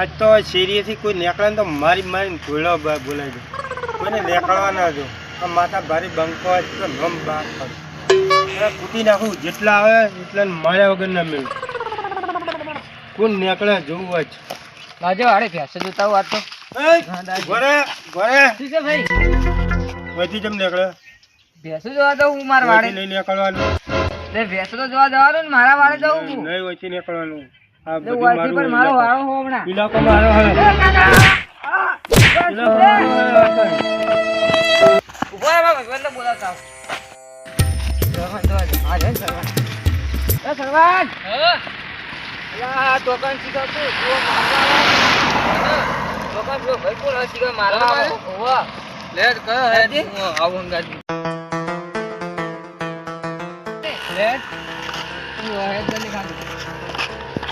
આજ તો શેરીએથી કોઈ નીકળે ને તો મારી મારી ભૂલો બોલાવી દે કોઈને નીકળવા ના દો. આ માથા ભારે બંકો હોય તો ગમ બાર પડે કૂટી નાખું. જેટલા આવે એટલા માર્યા વગર ના મેળવું કોણ નીકળે જોવું હોય. લાજો હાડે ભેંસો જોતા હોય તો. ઘરે ઘરે વધી જેમ નીકળે. ભેંસો જોવા દઉં હું મારા વાડે નહીં નીકળવાનું. ભેંસો તો જોવા જવાનું ને મારા વાડે જવું નહીં વચ્ચે નીકળવાનું. આ બધું મારો ઇલાકો. વાળો હો હમણાં ઇલાકો મારો હે ઇલાકો ઊભો. આ જાય ને સરવાન. સરવાન! અલા, શીખવતું. જુઓ, મારવા આવો. હેડજી. હેડ. જલ્દી ખાલી.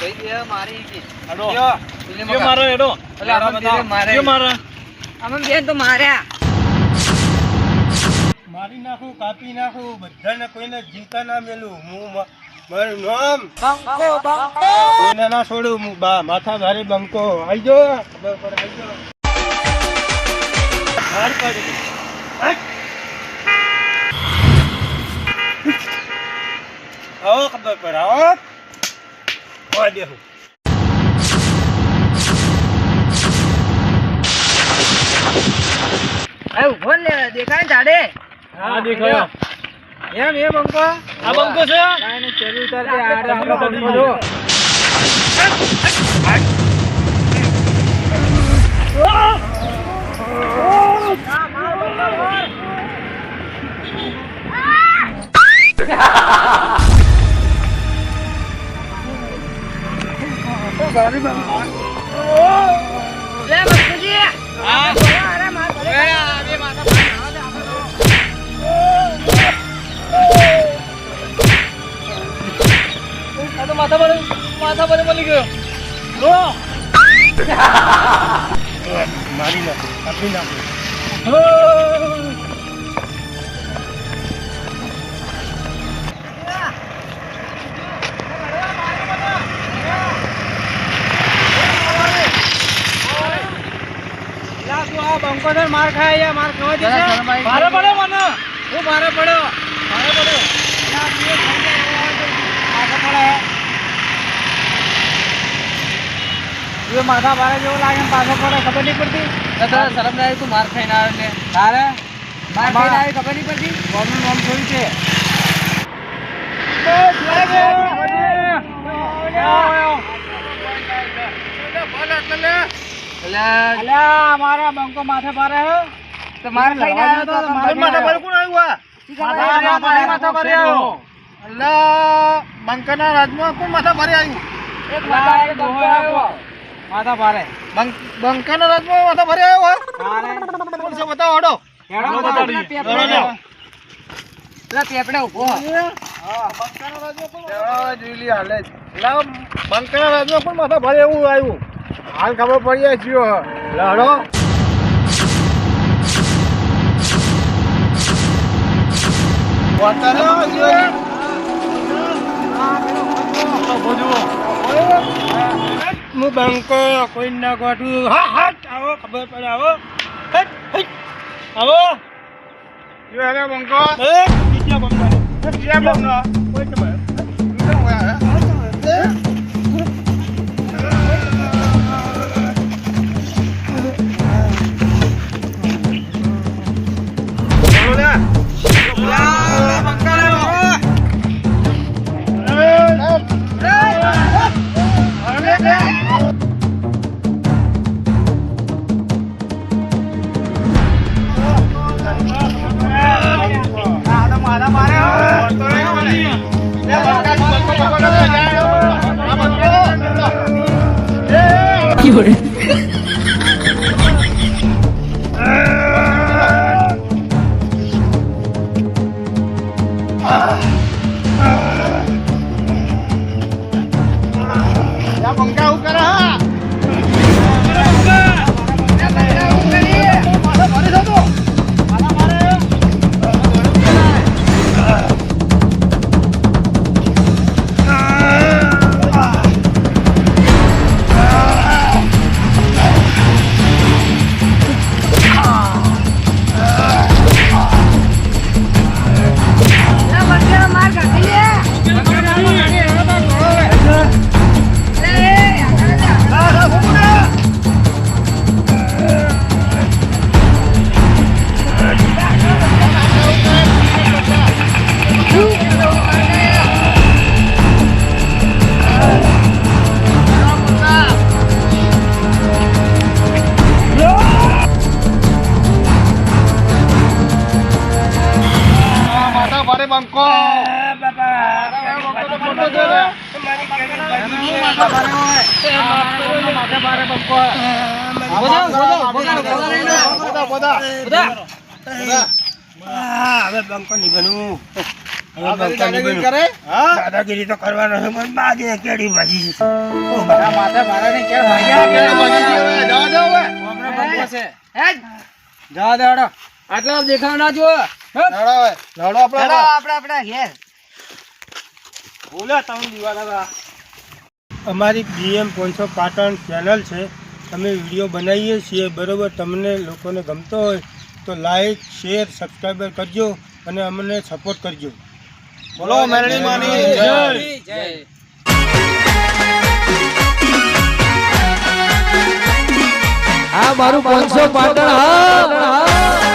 ભાઈ બે મારી ગઈ. હાલો. યો, પેલી મકા. અલા, આમાં બે મારે. આમાં બેન તો માર્યા. મારી નાખું કાપી નાખું બધાને કોઈને જીવતા ના મેલું. હું મારું નામ કોઈને ના છોડું. હું બા માથા ભારે બંકો. જો ખબર પડે જો આવો ખબર પડે આવો. હોય એ ઊભો લે દેખાય ને જાડે હા દેખાયો. એમ એ બંકો આ બંકો છે? કાંઈ નહીં, ઉતાર દે, આડે આપણે જો. લે, બંકોજી. અરે, માર પડે. મારી નાખો આપી નાખું માર ખાય માર ખાવા જરા મારે પડ્યો મને. હું મારે પડ્યો. મારે પડ્યો. એ માથા ભારે જેવું લાગે પાછો પડે ખબર નહીં પડતી. તારે શરમ ના તું માર ખાઈને આવે ને તારે? માર ખાઈને આવે ખબર નહીં પડતી? કોનું નામ થોડી છે. મારા બંકો માથે પારે હે. તો માર ખાઈને આવ્યો તો માર માથે પર કોણ આવ્યું આ? માથે માથે ભરે આવ્યો અલ્લા બંકાના રાજમાં કોણ માથા પર આવ્યું? એક માથા એક બંકો માથા ભારે બંકના રાજમાં માથા ભરે આવ્યો કોણ છે બતાવો હડો. હેડો. બતાડીએ. પેપડે ઊભો. બંકાના રાજમાં કોણ માથા ભરે એવું આવ્યું? હાલ ખબર પડી જાય લડો હું. બંકો કોઈ ના ગોઠવું હા હા આવો ખબર પડે આવો. આવો. બંકો. બીજા બંકો બીજા બંકો. કોઈ 有人。Đã còn câu cái đó મારે હવે બંકો નહીં બનવું. દાદાગીરી તો કરવાનો છે પણ બાજે કેડી ભાજી છે. માથે ભારે ને કેળ ભાગ્યા છે હેડ. જવા આટલા દેખાવ ના જુઓ આપડે હેડો આપણે આપણે ઘેર અમારી બીએમ પોન્સો પાટણ ચેનલ છે. અમે વીડિયો બનાવીએ છીએ. બરાબર તમને લોકોને ગમતો હોય તો લાઈક શેર સબસ્ક્રાઈબર કરજો અને અમને સપોર્ટ કરજો. બોલો મેરણી માની જય જય. આ મારું પાંચસો પાટણ હા